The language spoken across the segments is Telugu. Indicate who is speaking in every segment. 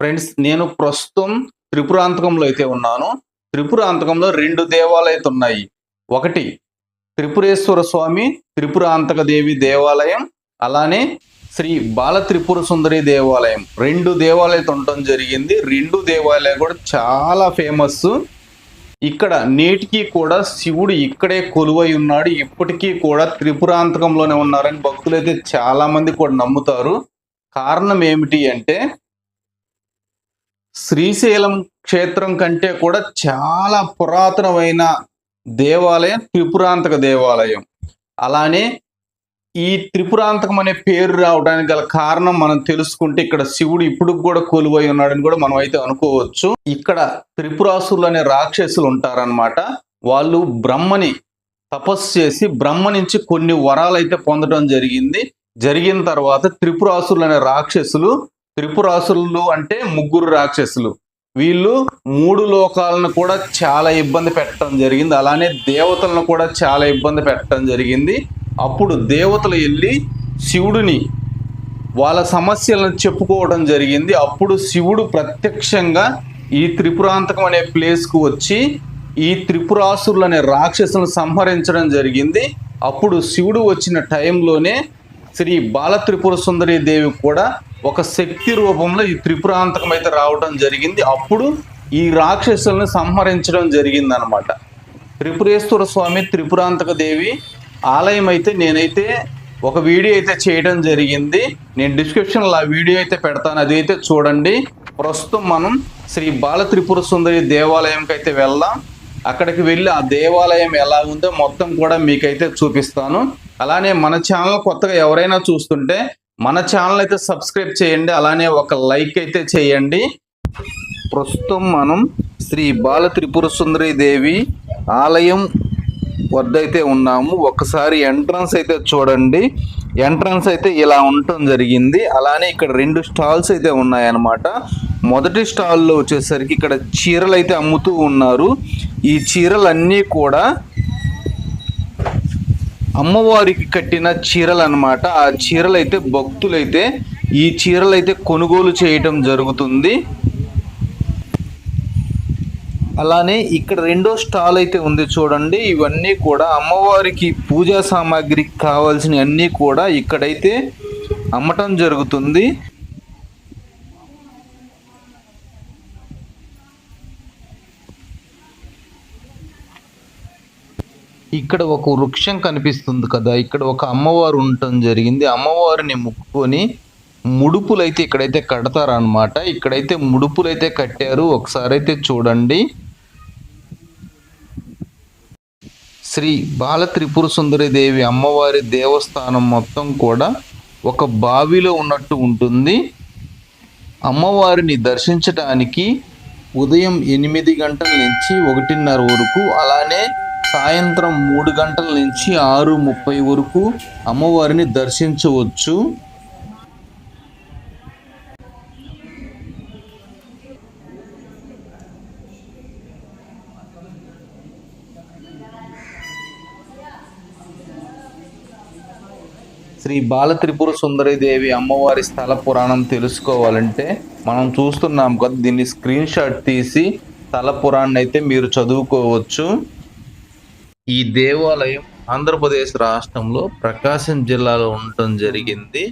Speaker 1: ఫ్రెండ్స్ నేను ప్రస్తుతం త్రిపురాంతకంలో అయితే ఉన్నాను. త్రిపురాంతకంలో రెండు దేవాలయాలు ఉన్నాయి. ఒకటి త్రిపురేశ్వర స్వామి త్రిపురాంతక దేవి దేవాలయం అలానే శ్రీ బాల త్రిపుర సుందరి దేవాలయం. రెండు దేవాలయాలు ఉండటం జరిగింది. రెండు దేవాలయాలు కూడా చాలా ఫేమస్ ఇక్కడ నేటికి కూడా శివుడు ఇక్కడే కొలువై ఉన్నాడు. ఇప్పటికీ కూడా త్రిపురాంతకంలోనే ఉన్నారని భక్తులు అయితే కూడా నమ్ముతారు. కారణం ఏమిటి అంటే శ్రీశైలం క్షేత్రం కంటే కూడా చాలా పురాతనమైన దేవాలయం త్రిపురాంతక దేవాలయం. అలానే ఈ త్రిపురాంతకం అనే పేరు రావడానికి గల కారణం మనం తెలుసుకుంటే ఇక్కడ శివుడు ఇప్పుడు కూడా కొలువై ఉన్నాడని కూడా మనం అయితే అనుకోవచ్చు. ఇక్కడ త్రిపురాసులు అనే రాక్షసులు ఉంటారన్నమాట. వాళ్ళు బ్రహ్మని తపస్సు చేసి బ్రహ్మ నుంచి కొన్ని వరాలు అయితే పొందడం జరిగింది. జరిగిన తర్వాత త్రిపురాసులు అనే రాక్షసులు త్రిపురాసులు అంటే ముగ్గురు రాక్షసులు. వీళ్ళు మూడు లోకాలను కూడా చాలా ఇబ్బంది పెట్టడం జరిగింది. అలానే దేవతలను కూడా చాలా ఇబ్బంది పెట్టడం జరిగింది. అప్పుడు దేవతలు వెళ్ళి శివుడిని వాళ్ళ సమస్యలను చెప్పుకోవడం జరిగింది. అప్పుడు శివుడు ప్రత్యక్షంగా ఈ త్రిపురాంతకం అనే ప్లేస్కు వచ్చి ఈ త్రిపురాసురులు అనే రాక్షసులను సంహరించడం జరిగింది. అప్పుడు శివుడు వచ్చిన టైంలోనే శ్రీ బాల త్రిపుర సుందరి దేవి కూడా ఒక శక్తి రూపంలో ఈ త్రిపురాంతకం అయితే రావడం జరిగింది. అప్పుడు ఈ రాక్షసులను సంహరించడం జరిగింది అనమాట త్రిపురేశ్వర స్వామి త్రిపురాంతక దేవి ఆలయం అయితే నేనైతే ఒక వీడియో అయితే చేయడం జరిగింది. నేను డిస్క్రిప్షన్లో ఆ వీడియో అయితే పెడతాను. అది అయితే చూడండి. ప్రస్తుతం మనం శ్రీ బాల త్రిపుర సుందరి దేవాలయంకి అయితే వెళ్దాం. అక్కడికి వెళ్ళి ఆ దేవాలయం ఎలా ఉందో మొత్తం కూడా మీకైతే చూపిస్తాను. అలానే మన ఛానల్ కొత్తగా ఎవరైనా చూస్తుంటే మన ఛానల్ అయితే సబ్స్క్రైబ్ చేయండి అలానే ఒక లైక్ అయితే చేయండి. ప్రస్తుతం మనం శ్రీ బాల త్రిపుర సుందరి దేవి ఆలయం వద్ద అయితే ఉన్నాము. ఒకసారి ఎంట్రన్స్ అయితే చూడండి. ఎంట్రన్స్ అయితే ఇలా ఉండటం జరిగింది. అలానే ఇక్కడ రెండు స్టాల్స్ అయితే ఉన్నాయన్నమాట. మొదటి స్టాల్లో వచ్చేసరికి ఇక్కడ చీరలు అయితే అమ్ముతూ ఉన్నారు. ఈ చీరలన్నీ కూడా అమ్మవారికి కట్టిన చీరలు అన్నమాట ఆ చీరలు అయితే భక్తులైతే ఈ చీరలు అయితే కొనుగోలు చేయటం జరుగుతుంది. అలానే ఇక్కడ రెండో స్టాల్ అయితే ఉంది చూడండి. ఇవన్నీ కూడా అమ్మవారికి పూజా సామాగ్రికి కావాల్సిన అన్నీ కూడా ఇక్కడైతే అమ్మటం జరుగుతుంది. ఇక్కడ ఒక వృక్షం కనిపిస్తుంది కదా ఇక్కడ ఒక అమ్మవారు ఉండటం జరిగింది. అమ్మవారిని ముక్కుని ముడుపులు అయితే ఇక్కడైతే కడతారనమాట ఇక్కడైతే ముడుపులు అయితే కట్టారు. ఒకసారి అయితే చూడండి. శ్రీ బాల త్రిపుర సుందరి దేవి అమ్మవారి దేవస్థానం మొత్తం కూడా ఒక బావిలో ఉన్నట్టు ఉంటుంది. అమ్మవారిని దర్శించడానికి ఉదయం ఎనిమిది గంటల నుంచి ఒకటిన్నర వరకు అలానే సాయంత్రం మూడు గంటల నుంచి ఆరు ముప్పై వరకు అమ్మవారిని దర్శించవచ్చు. శ్రీ బాలత్రిపుర సుందరీదేవి దేవి అమ్మవారి స్థల పురాణం తెలుసుకోవాలంటే మనం చూస్తున్నాం కదా దీన్ని స్క్రీన్ షాట్ తీసి స్థల పురాణం అయితే మీరు చదువుకోవచ్చు. ఈ దేవాలయం ఆంధ్రప్రదేశ్ రాష్ట్రంలో ప్రకాశం జిల్లాలో ఉండటం జరిగింది.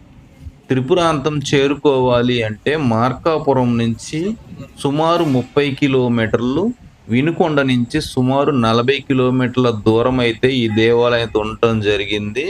Speaker 1: త్రిపురాంతం చేరుకోవాలి అంటే మార్కాపురం నుంచి సుమారు ముప్పై కిలోమీటర్లు వినుకొండ నుంచి సుమారు నలభై కిలోమీటర్ల దూరం అయితే ఈ దేవాలయం ఉండటం జరిగింది.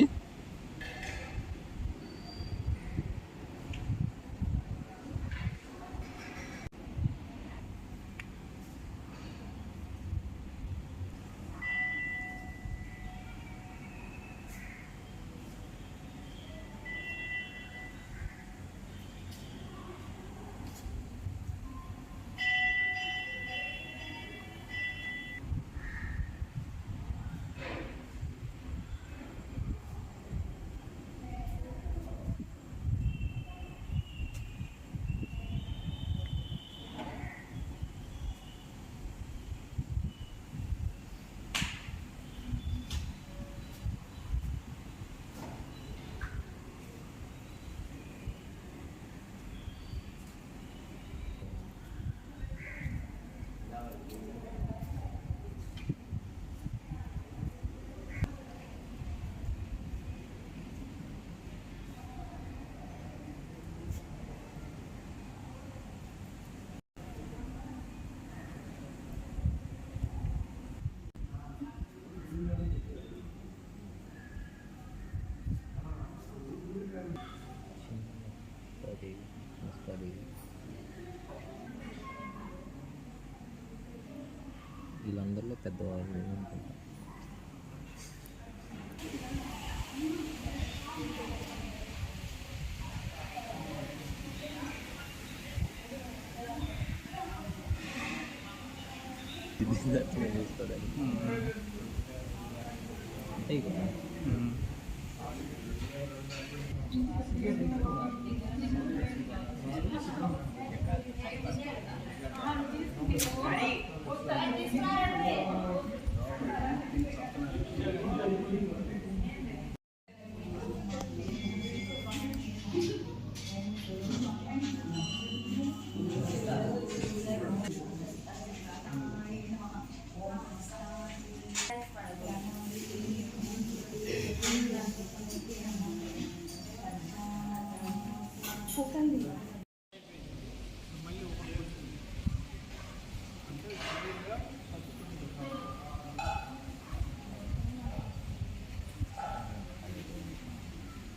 Speaker 2: వీళ్ళందరిలో పెద్దవాళ్ళు అనుకుంటా. అంతే కదా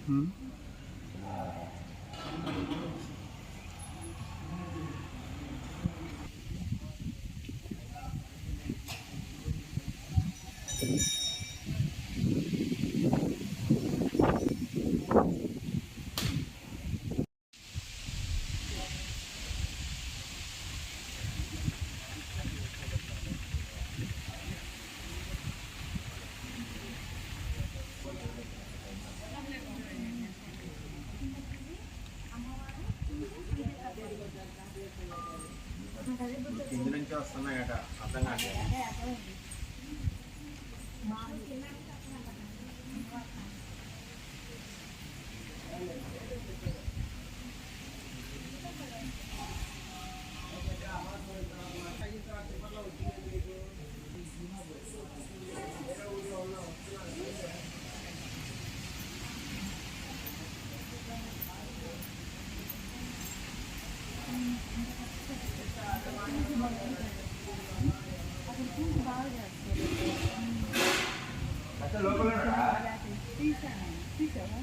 Speaker 1: కింది నుంచి వస్తున్నాయట అర్థం కాదు
Speaker 3: తీసాను తీసావా